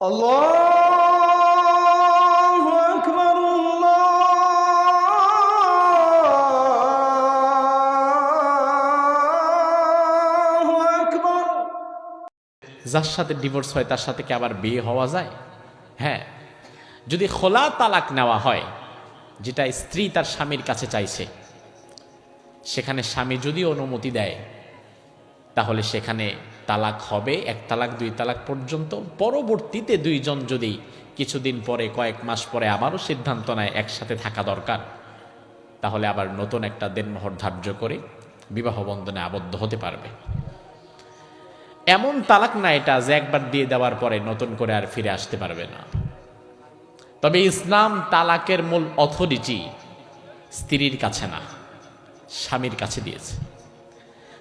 الله أكبر الله أكبر যার সাথে ডিভোর্স হয় তার সাথে কি আবার বিয়ে হওয়া যায় হ্যাঁ যদি খোলা তালাক নেওয়া হয় যেটা স্ত্রী তার স্বামীর কাছে চাইছে সেখানে স্বামী যদি অনুমতি দেয় তাহলে সেখানে তালাক হবে, এক তালাক, দুই তালাক পর্যন্ত। পরবর্তীতে দুইজন যদি কিছুদিন পরে, কয়েক মাস পরে আবারও সিদ্ধান্ত নেয়, একসাথে থাকা দরকার, তাহলে আবার নতুন একটা দেনমোহর ধার্য করে বিবাহ বন্ধনে আবদ্ধ হতে পারবে। এমন তালাক না এটা যে একবার দিয়ে দেওয়ার পরে নতুন করে আর ফিরে আসতে পারবে না। তবে ইসলাম তালাকের মূল অথরিটি স্ত্রীর কাছে না, স্বামীর কাছে দিয়েছে।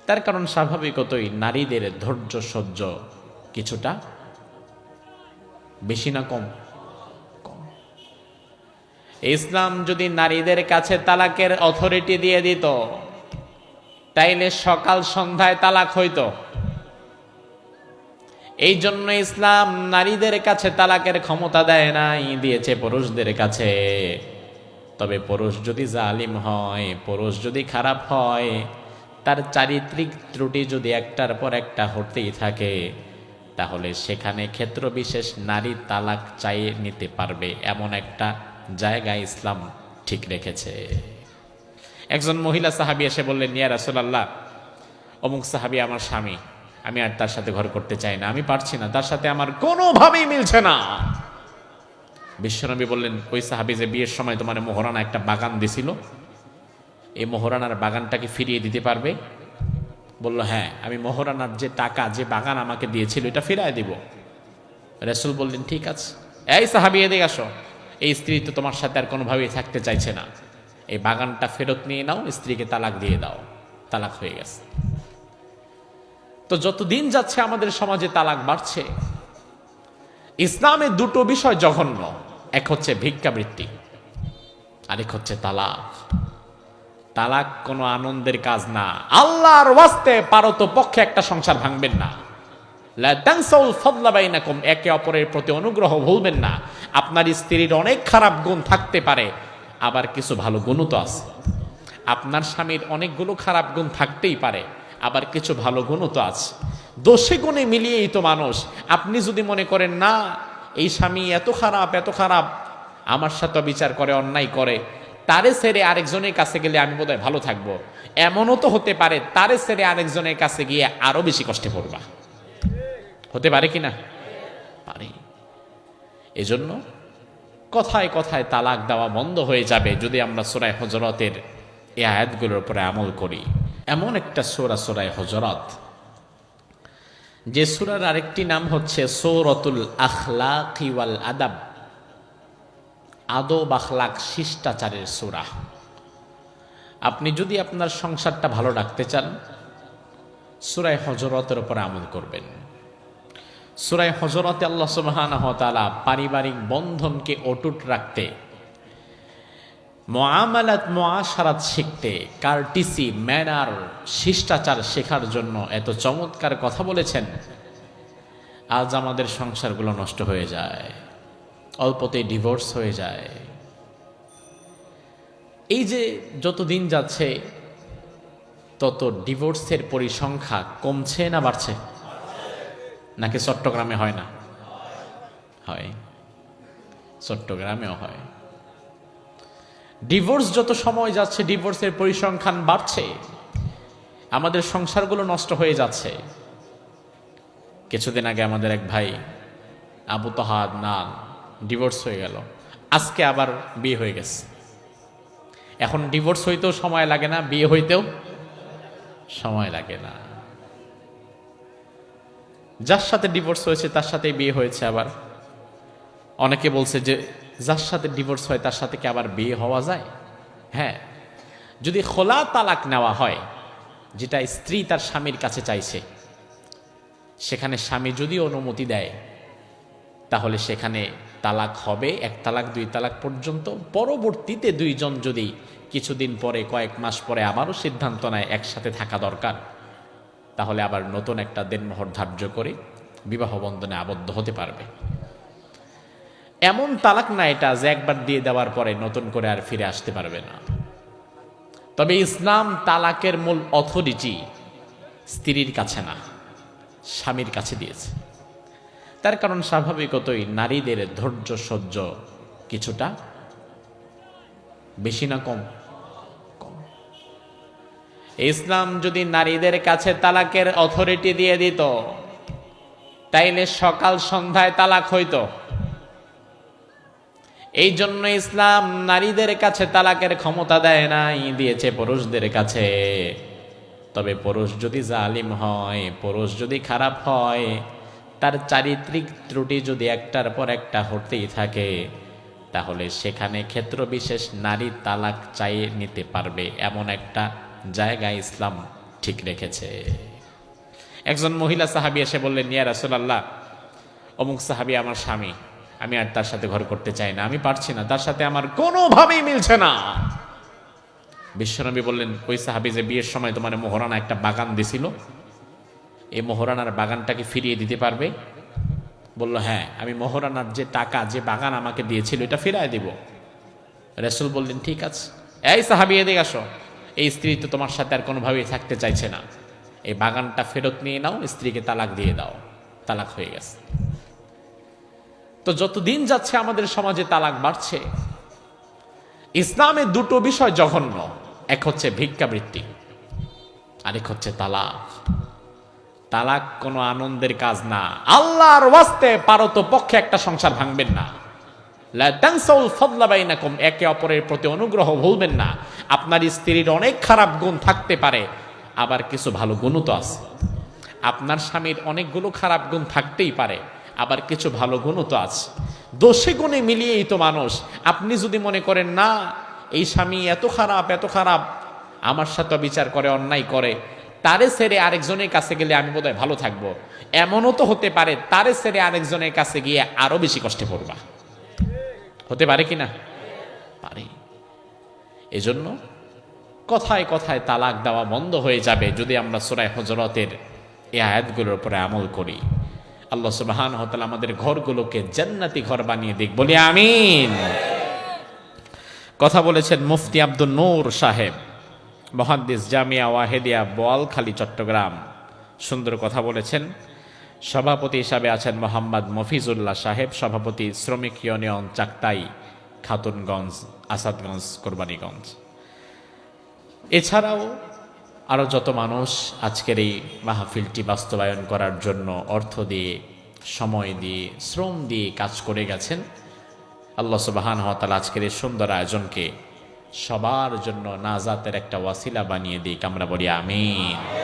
তার কারণ স্বাভাবিকতই নারীদের ধৈর্য সহ্য কিছুটা বেশি না কম? ইসলাম যদি নারীদের কাছে তালাকের অথরিটি দিয়ে দিত, তাইলে সকাল সন্ধ্যায় তালাক হইত। এই জন্য ইসলাম নারীদের কাছে তালাকের ক্ষমতা দেয় নাই, দিয়েছে পুরুষদের কাছে। তবে পুরুষ যদি জালিম হয়, পুরুষ যদি খারাপ হয় তার চারিত্রিক ত্রুটি যদি একটার পর একটা হতেই থাকে, তাহলে সেখানে ক্ষেত্র বিশেষ নারী তালাক চাইয়ে নিতে পারবে এমন একটা জায়গা ইসলাম ঠিক রেখেছে। একজন মহিলা সাহাবি এসে বললেন, ইয়া রাসূলুল্লাহ, অমুক সাহাবি আমার স্বামী, আমি আর তার সাথে ঘর করতে চাই না, আমি পারছি না, তার সাথে আমার কোনোভাবেই মিলছে না। বিশ্বনবী বললেন, ওই সাহাবি যে বিয়ের সময় তোমার মোহরানা একটা বাগান দিছিল এই মোহরানার বাগানটাকে ফিরিয়ে দিতে পারবে? বলল হ্যাঁ আমি মোহরানার যে টাকা, যে বাগান আমাকে দিয়েছিল, এটা ফিরায় দিব। রসুল বললেন, ঠিক আছে। এই সাহাবি, এদিকে আসো। এই স্ত্রী তো তোমার সাথে আর কোনোভাবেই থাকতে চাইছে না। এই বাগানটা ফেরত নিয়ে নাও, স্ত্রীকে তালাক দিয়ে দাও। তালাক হয়ে গেছে। তো যতদিন যাচ্ছে আমাদের সমাজে তালাক বাড়ছে, ইসলামে দুটো বিষয় জঘন্য। এক হচ্ছে ভিক্ষাবৃত্তি, আরেক হচ্ছে তালাক। তালাক কোনো আনন্দের কাজ না। আল্লাহর ওয়াস্তে পারত পক্ষে একটা সংসার ভাঙবেন না। একে অপরের প্রতি অনুগ্রহ ভুলবেন না। আপনার স্ত্রীর অনেক খারাপ গুণ থাকতে পারে, আবার কিছু ভালো গুণও তো আছে। আপনার স্বামীর অনেকগুলো খারাপ গুণ থাকতেই পারে, আবার কিছু ভালো গুণও তো আছে। দোষে গুণে মিলিয়েই তো মানুষ। আপনি যদি মনে করেন, না, এই স্বামী এত খারাপ এত খারাপ, আমার সাথে বিচার করে, অন্যায় করে তারে সেরে আরেকজনের কাছে গেলে আমি বোধহয় ভালো থাকব। এমনও তো হতে পারে তারে সেরে আরেকজনের কাছে গিয়ে আরও বেশি কষ্টে পড়বা। হতে পারে কি না পারে। এজন্য কথায় কথায় তালাক দেওয়া বন্ধ হয়ে যাবে যদি আমরা সোরায় হজরতের এই আয়াতগুলোর উপরে আমল করি। এমন একটা সোরা সোরায় হজরত, যে সুরার আরেকটি নাম হচ্ছে সৌরতুল আখলাকি ওয়াল আদাব। আদব আখলাক শিষ্টাচারের সুরা। আপনি যদি আপনার সংসারটা ভালো রাখতে চান, সুরায় হজরতের উপর আমল করবেন। সুরায় হজরতে আল্লাহ সুবহানাহু ওয়া পারিবারিক বন্ধনকে অটুট রাখতে মোয়ামালাত মোয়াশারাত শিখতে, কার্টিসি, ম্যানার, শিষ্টাচার শেখার জন্য এত চমৎকার কথা বলেছেন, আজ আমাদের সংসারগুলো নষ্ট হয়ে যায়। অল্পতেই ডিভোর্স হয়ে যায়। এই যে যত দিন যাচ্ছে, তত ডিভোর্সের পরিসংখ্যা কমছে না বাড়ছে? নাকি চট্টগ্রামে হয় না? হয়। চট্টগ্রামেও হয়। ডিভোর্স যত সময় যাচ্ছে ডিভোর্সের পরিসংখ্যান বাড়ছে। আমাদের সংসারগুলো নষ্ট হয়ে যাচ্ছে। কিছুদিন আগে আমাদের এক ভাই, আবু তহাদ না ডিভোর্স হয়ে গেল। আজকে আবার বিয়ে হয়ে গেছে। এখন ডিভোর্স হইতেও সময় লাগে না, বিয়ে হইতেও সময় লাগে না। যার সাথে ডিভোর্স হয়েছে, তার সাথে বিয়ে হয়েছে আবার। অনেকে বলছে যে, যার সাথে ডিভোর্স হয়, তার সাথে কি আবার বিয়ে হওয়া যায়? হ্যাঁ। যদি খোলা তালাক নেওয়া হয়, যেটা স্ত্রী তার স্বামীর কাছে চাইছে, সেখানে স্বামী যদি অনুমতি দেয়, তাহলে সেখানে তালাক হবে, এক তালাক, দুই তালাক পর্যন্ত। পরবর্তীতে দুইজন যদি কিছুদিন পরে, কয়েক মাস পরে আবারও সিদ্ধান্ত নেয় একসাথে থাকা দরকার, তাহলে আবার নতুন একটা দেনমোহর ধার্য করে বিবাহ বন্ধনে আবদ্ধ হতে পারবে। এমন তালাক না এটা যে একবার দিয়ে দেওয়ার পরে নতুন করে আর ফিরে আসতে পারবে না। তবে ইসলাম তালাকের মূল অথরিটি স্ত্রীর কাছে না, স্বামীর কাছে দিয়েছে। তার কারণ স্বাভাবিকতই নারীদের ধৈর্য, সহ্য কিছুটা বেশি না কম? ইসলাম যদি নারীদের কাছে তালাকের অথরিটি দিয়ে দিত, তাইলে সকাল সন্ধ্যায় তালাক হইত। এই জন্য ইসলাম নারীদের কাছে তালাকের ক্ষমতা দেয় নাই, দিয়েছে পুরুষদের কাছে। তবে পুরুষ যদি জালিম হয়, পুরুষ যদি খারাপ হয় তার চারিত্রিক ত্রুটি যদি একটার পর একটা হতেই থাকে, তাহলে সেখানে ক্ষেত্র বিশেষ নারী তালাক চাইয়ে নিতে পারবে এমন একটা জায়গা ইসলাম ঠিক রেখেছে। একজন মহিলা সাহাবি এসে বললেন নিয়া রাসুলাল্লাহ, অমুক সাহাবি আমার স্বামী, আমি আর তার সাথে ঘর করতে চাই না, আমি পারছি না, তার সাথে আমার কোনোভাবেই মিলছে না। বিশ্বনবী বললেন, ওই সাহাবি যে বিয়ের সময় তোমার মোহরানা একটা বাগান দিছিল এই মোহরানার বাগানটাকে ফিরিয়ে দিতে পারবে? বলল হ্যাঁ আমি মোহরানার যে টাকা, যে বাগান আমাকে দিয়েছিল, এটা ফিরায় দিব। রসুল বললেন, ঠিক আছে। এই সাহাবি, এদিকে আসো। এই স্ত্রী তো তোমার সাথে আর কোনোভাবেই থাকতে চাইছে না। এই বাগানটা ফেরত নিয়ে নাও, স্ত্রীকে তালাক দিয়ে দাও। তালাক হয়ে গেছে। তো যতদিন যাচ্ছে আমাদের সমাজে তালাক বাড়ছে, ইসলামে দুটো বিষয় জঘন্য, এক হচ্ছে ভিক্ষাবৃত্তি আরেক হচ্ছে তালাক। তালাক কোনো আনন্দের কাজ না। আল্লাহর ওয়াস্তে পারত পক্ষে একটা সংসার ভাঙবেন না। লা তানসাউল ফাদলা বাইনাকুম, একে অপরের প্রতি অনুগ্রহ ভুলবেন না। আপনার স্ত্রীর অনেক খারাপ গুণ থাকতে পারে, আবার কিছু ভালো গুণও তো আছে। আপনার স্বামীর অনেকগুলো খারাপ গুণ থাকতেই পারে, আবার কিছু ভালো গুণও তো আছে। দোষে গুণে মিলিয়েই তো মানুষ। আপনি যদি মনে করেন, না, এই স্বামী এত খারাপ এত খারাপ, আমার সাথে বিচার করে, অন্যায় করে তারে সেরে আরেকজনের কাছে গেলে আমি বোধহয় ভালো থাকব। এমনও তো হতে পারে তারে সেরে আরেকজনের কাছে গিয়ে আরও বেশি কষ্টে পড়বা। হতে পারে কি না? পারে। এজন্য কথায় কথায় তালাক দেওয়া বন্ধ হয়ে যাবে যদি আমরা সুরায় হজরতের এই আয়াতগুলোর উপরে আমল করি। আল্লাহ সুবাহান হতাল আমাদের ঘরগুলোকে জান্নাতি ঘর বানিয়ে দিক। বলি আমিন। কথা বলেছেন মুফতি আব্দুল নূর সাহেব। মহাদ্দিস জামিয়া ওয়াহেদিয়া বোয়ালখালী, চট্টগ্রাম। সুন্দর কথা বলেছেন। সভাপতি হিসাবে আছেন মোহাম্মদ মফিজুল্লাহ সাহেব, সভাপতি শ্রমিক ইউনিয়ন চাকতাই, খাতুনগঞ্জ, আসাদগঞ্জ, কোরবানীগঞ্জ। এছাড়াও আরও যত মানুষ আজকের এই মাহফিলটি বাস্তবায়ন করার জন্য অর্থ দিয়ে, সময় দিয়ে, শ্রম দিয়ে কাজ করে গেছেন, আল্লাহ সুবাহান হতাল আজকের এই সুন্দর আয়োজনকে সবার জন্য নাজাতের একটা ওয়াসিলা বানিয়ে দিক আমরা বলি আমিন।